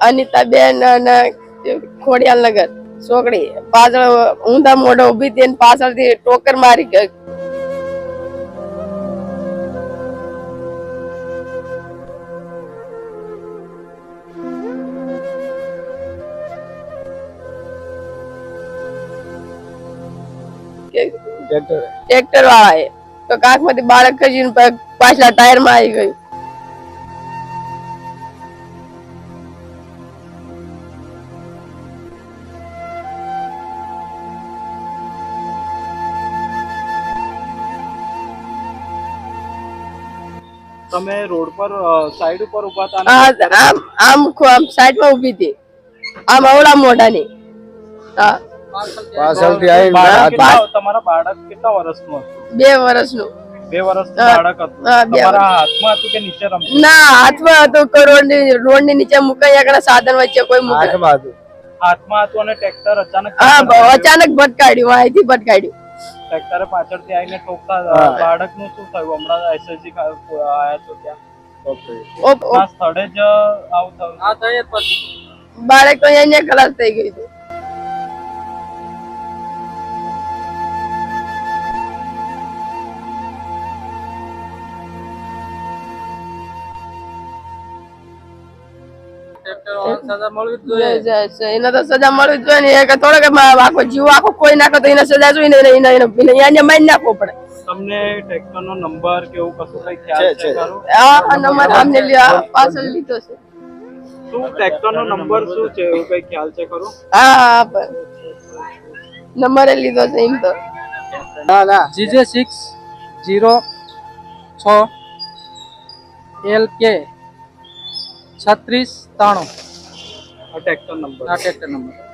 અનિતાબેન અને ખોડિયાલ નગર છોકરી પાછળ ઊંધા મોઢે ઊભી હતી પાછળથી ટોકર મારી ગઈ. ટ્રેક્ટર? વાળા એ તો કાંકમાંથી બાળક પગ પાછલા ટાયરમાં આવી ગયું. તમે રોડ પર સાઈડ ઉપર ઊભા હતા આમ આમ આમ સાઈડમાં ઊભી હતી. આમ અવળા મોઢાની. હા. પાછળથી બાળક તમારા બાળક કેટલા વર્ષનું હતું? બે વર્ષનું. બે વર્ષનું બાળક હતું. બે તમારા હાથમાં હતું કે નીચે રમતું? ના હાથમાં હતું રોડની નીચે મુકાઈ આગળ સાધન વચ્ચે કોઈ મુકાય હાથમાં હતું. હાથમાં હતું અને ટ્રેક્ટર અચાનક હા અચાનક ભટકાડ્યું અહીંથી ભટકાડ્યું. ટ્રેક્ટરે પાછળથી આવીને ઠોકતા બાળક બાળકનું શું થયું? હમણાં એસએસજી આયા છો ત્યાં. સ્થળે જ આવું થયું. બાળક તો અહીંયા ખલાસ થઈ ગયું હતું એને તો સજા મળવી જોઈએ ને. એક થોડોક આખો જીવ આખો કોઈ નાખો તો એને સજા જોઈએ ને. એને એને એને એને મારી નાખવો પડે. તમને ટ્રેક્ટર નો નંબર કે એવું કશું કઈ ખ્યાલ છે છે. આ આ નંબર આમને પાછળ લીધો છે. શું ટ્રેક્ટર નો નંબર શું છે? એવું કઈ ખ્યાલ છે ખરું? હા હા નંબરે લીધો છે એમ તો. ના ના. જીજે સિક્સ જીરો છ એલ કે. છત્રીસ ત્રાણું આ ટ્રેક્ટર નંબર આ ટ્રેક્ટર નંબર